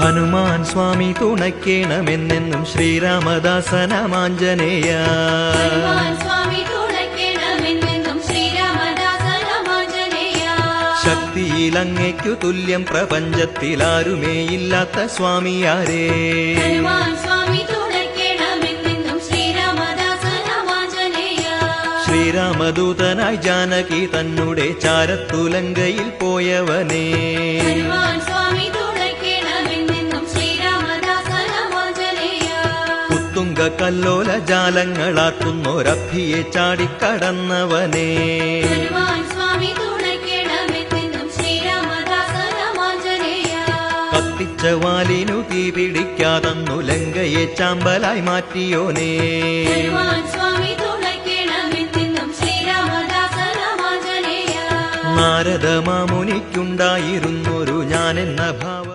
ഹനുമാൻ സ്വാമി തുണയ്ക്കണമെന്നെന്നും ശ്രീരാമദാസനമാഞ്ജനേയ. ശക്തിയിൽ അങ്ങയ്ക്കു തുല്യം പ്രപഞ്ചത്തിലാരുമേയില്ലാത്ത സ്വാമിയാരേ. ഹനുമാൻ സ്വാമി തുണയ്ക്കണമെന്നെന്നും ശ്രീരാമദാസനമാഞ്ജനേയ. ശ്രീരാമദൂതനായി ജാനകി തന്നുടെ ചാരത്തുലങ്കയിൽ പോയവനേ. ഉത്തുങ്ക കല്ലോല ജാലങ്ങളാക്കുന്നൊരഭിയെ ചാടിക്കടന്നവനേ. കത്തിച്ച വാലിനു തീ പിടിക്കാതന്നു ലങ്കയെ ചാമ്പലായി മാറ്റിയോനേ. നാരദ മാമുനിക്കുണ്ടായിരുന്നൊരു ഞാനെന്ന ഭാവ